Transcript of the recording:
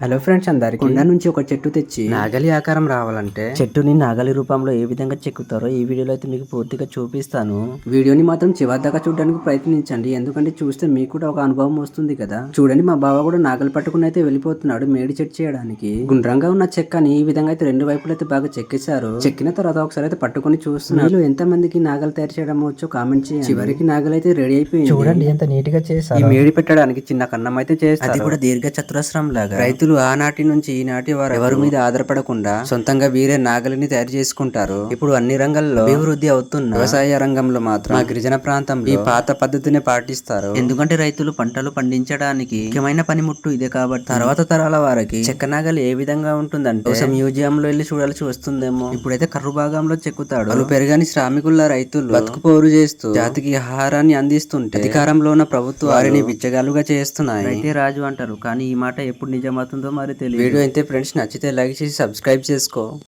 Hello friends అందరికి. కొండ నుంచి ఒక చెట్టు తెచ్చి నాగలి ఆకారం రావాలంటే చెట్టుని నాగలి రూపంలో ఏ విధంగా చెక్కుతారో ఈ వీడియోలో అయితే మీకు పూర్తిగా చూపిస్తాను. వీడియోని మాత్రం చివరి దాకా చూడడానికి ప్రయత్నించండి. ఎందుకంటే చూస్తే మీకు కూడా ఒక అనుభవం వస్తుంది కదా. చూడండి మా బావ కూడా నాగలి పట్టుకుని అయితే వెళ్ళిపోతున్నాడు మేడి చెట్టు చేయడానికి. గుండ్రంగా ఉన్న చెక్కని ఈ విధంగా అయితే రెండు వైపులు అయితే బాగా చెక్కేశారు. చెక్కిన తర్వాత ఒకసారి అయితే పట్టుకొని చూస్తున్నారు. ఎంత మందికి నాగలు తయారు చేయడం వచ్చో కామెంట్ చేయండి. చివరికి నాగలు అయితే రెడీ అయిపోయింది. చూడండి ఎంత నీట్గా ఈ చేశారు మేడి పెట్టడానికి చిన్న కన్నం అయితే చేస్తారు. అది కూడా దీర్ఘ చతురస్రం లాగా రైతులు ఆనాటి నుంచి ఈనాటి వారు ఎవరి మీద ఆధారపడకుండా సొంతంగా వీరే నాగలిని తయారు చేసుకుంటారు. ఇప్పుడు అన్ని రంగాల్లో అభివృద్ధి అవుతున్న వ్యవసాయ రంగంలో మాత్రం మా గిరిజన ప్రాంతంలో ఈ పాత పద్ధతిని పాటిస్తారు. ఎందుకంటే రైతులు పంటలు పండించడానికి ముఖ్యమైన పనిముట్టు ఇదే కాబట్టి తర్వాత తరాల వారికి చెక్క నాగలి ఏ విధంగా ఉంటుందంటే మ్యూజియం లో వెళ్ళి చూడాల్సి వస్తుందేమో. ఇప్పుడైతే కర్రు భాగంలో చెక్కుతాడు. వాళ్ళు పెరగని శ్రామికుల రైతులు బతుకు పోరు చేస్తూ జాతికి ఆహారాన్ని అందిస్తుంటే అధికారంలో ఉన్న ప్రభుత్వం వారిని బిచ్చగాలుగా చేస్తున్నాయి. అయితే రాజు అంటారు. కానీ ఈ మాట ఎప్పుడు నిజమవుతుందో మరి తెలియదు వీడియో అయితే ఫ్రెండ్స్ నచ్చితే లైక్ చేసి సబ్స్క్రైబ్ చేసుకో.